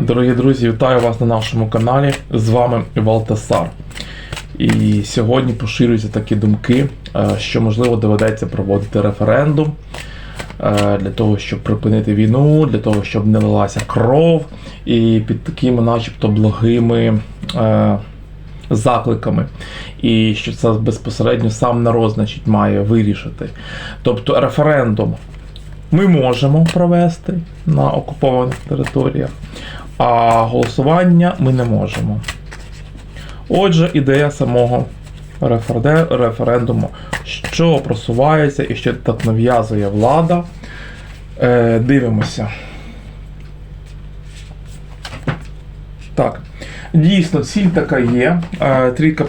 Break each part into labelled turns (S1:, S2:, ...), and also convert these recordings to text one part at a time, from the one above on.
S1: Дорогі друзі, вітаю вас на нашому каналі. З вами Валтасар. І сьогодні поширюються такі думки, е, що можливо доведеться проводити референдум е, для того, щоб припинити війну, для того, щоб не лилася кров, і під такими, начебто, благими е, закликами. І що це безпосередньо сам народ, значить, має вирішити. Тобто референдум ми можемо провести на окупованих територіях, а голосування ми не можемо. Отже, ідея самого референдуму, що просувається і що так нав'язує влада. Е, дивимося. Так. Дійсно, ціль така є. Е, Трійка,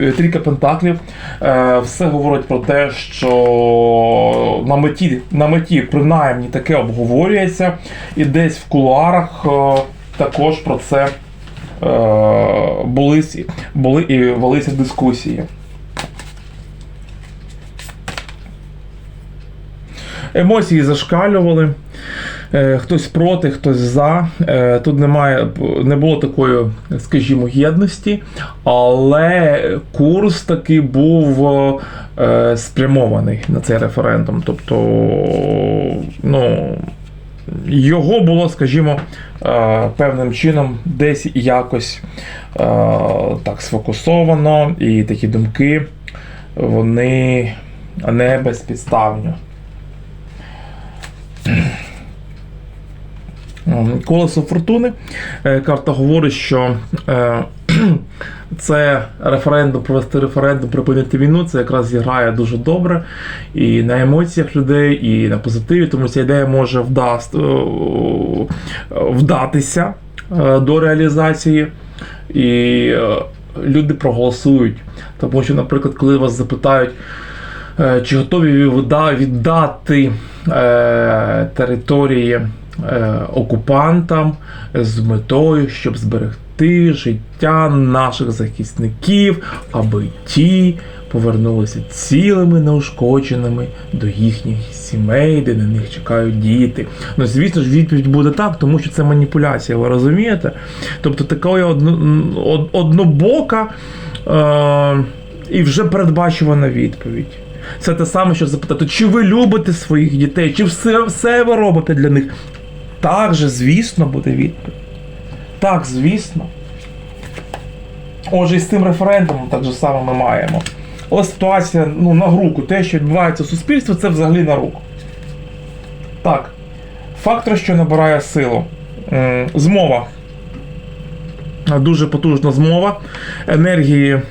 S1: е, трійка пентаклів. Е, Все говорить про те, що на меті, на меті принаймні таке обговорюється, і десь в кулуарах е, також про це е, були, були і велися дискусії. Емоції зашкалювали. Е, Хтось проти, хтось за. Е, Тут немає, не було такої, скажімо, єдності, але курс таки був е, спрямований на цей референдум. Тобто, ну, його було, скажімо, певним чином десь якось так сфокусовано, і такі думки вони не безпідставні. Колесо фортуни. Е, Карта говорить, що е, це референдум, провести референдум, припинити війну, це якраз зіграє дуже добре і на емоціях людей, і на позитиві, тому ця ідея може вдаст, е, вдатися е, до реалізації. І е, люди проголосують. Тому що, наприклад, коли вас запитають, Е, Чи готові ви віддати е, території е, окупантам з метою, щоб зберегти життя наших захисників, аби ті повернулися цілими неушкодженими до їхніх сімей, де на них чекають діти. Ну, звісно ж, відповідь буде так, тому що це маніпуляція, ви розумієте? Тобто така одно, однобока е, і вже передбачувана відповідь. Це те саме, що запитати, чи ви любите своїх дітей, чи все, все ви робите для них? Так же, звісно, буде відповідь. Так, звісно. Отже, і з цим референдумом так же само ми маємо. Але ситуація ну, на руку, те, що відбувається в суспільстві, це взагалі на руку. Так. Фактор, що набирає силу. Змова. Дуже потужна змова. Енергії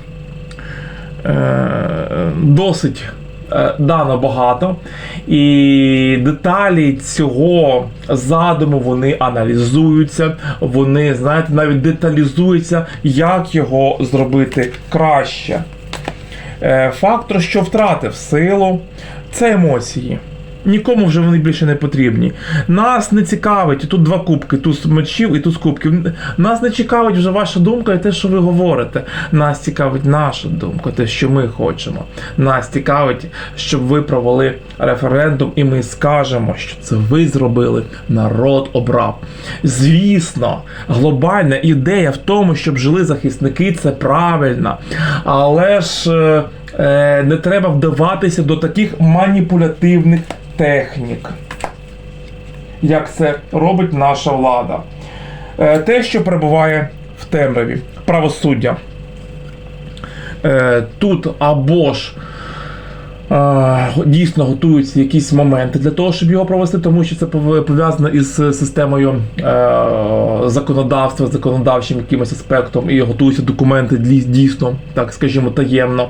S1: е, досить е, дано багато. І деталі цього задуму вони аналізуються, вони, знаєте, навіть деталізуються, як його зробити краще. Е, Фактор, що втратив силу, це емоції. Нікому вже вони більше не потрібні. Нас не цікавить, тут два кубки, туз мечів і туз кубків. Нас не цікавить вже ваша думка і те, що ви говорите. Нас цікавить наша думка, те, що ми хочемо. Нас цікавить, щоб ви провели референдум, і ми скажемо, що це ви зробили, народ обрав. Звісно, глобальна ідея в тому, щоб жили захисники, це правильно. Але ж. е, е, не треба вдаватися до таких маніпулятивних технік, як це робить наша влада. Е, те, що перебуває в темряві, правосуддя. Е, тут або ж дійсно готуються якісь моменти для того, щоб його провести, тому що це пов'язано із системою е, законодавства, законодавчим якимось аспектом, і готуються документи дійсно, так скажімо, таємно.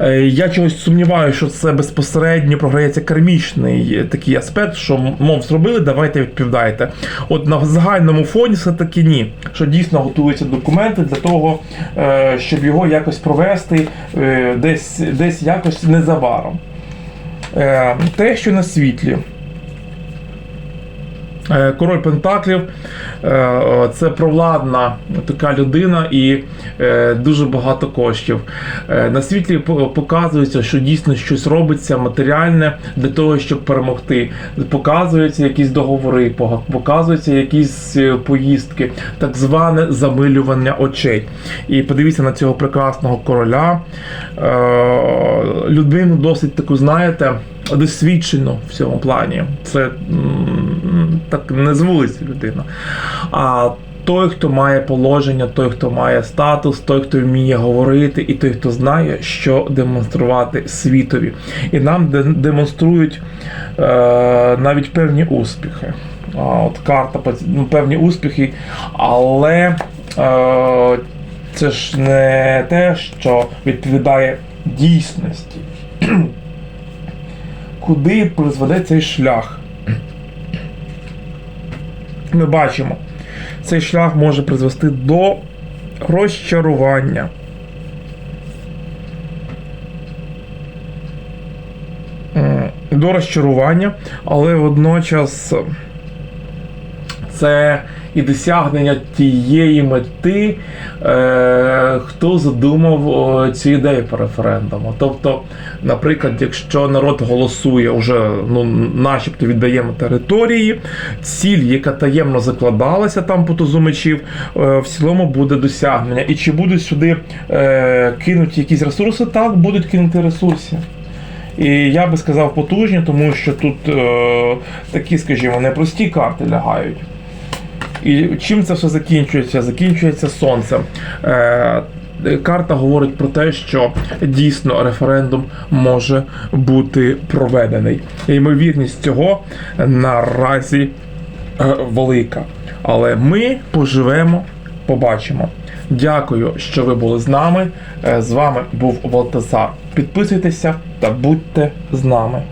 S1: Е, я чогось сумніваюся, що це безпосередньо програється кармічний е, такий аспект, що мов зробили, давайте відповідайте. От на загальному фоні все таки ні, що дійсно готуються документи для того, е, щоб його якось провести е, десь, десь якось незабаром. Е, Те, що на світлі. Е, Король Пентаклів е, це провладна така людина і е, дуже багато коштів. На світлі по- показується, що дійсно щось робиться матеріальне для того, щоб перемогти. Показуються якісь договори, показуються якісь поїздки, так зване замилювання очей. І подивіться на цього прекрасного короля. Людину досить таку, знаєте, досвідчену в цьому плані. Це так не з вулиці людина. А той, хто має положення, той, хто має статус, той, хто вміє говорити, і той, хто знає, що демонструвати світові. І нам де- демонструють е, навіть певні успіхи. От карта ну, певні успіхи, але е, це ж не те, що відповідає дійсності. Куди призведе цей шлях? Ми бачимо, цей шлях може призвести до розчарування. До розчарування, але водночас це і досягнення тієї мети, е, хто задумав цю ідею по референдуму. Тобто, наприклад, якщо народ голосує, вже ну, начебто віддаємо території, ціль, яка таємно закладалася там по тузу мечів, е, в цілому буде досягнення. І чи будуть сюди е, кинуті якісь ресурси? Так, будуть кинути ресурси. І я би сказав потужні, тому що тут е, такі, скажімо, непрості карти лягають. І чим це все закінчується? Закінчується сонцем. Е, карта говорить про те, що дійсно референдум може бути проведений. Ймовірність цього наразі е, велика. Але ми поживемо, побачимо. Дякую, що ви були з нами. Е, З вами був Валтазар. Підписуйтеся та будьте з нами.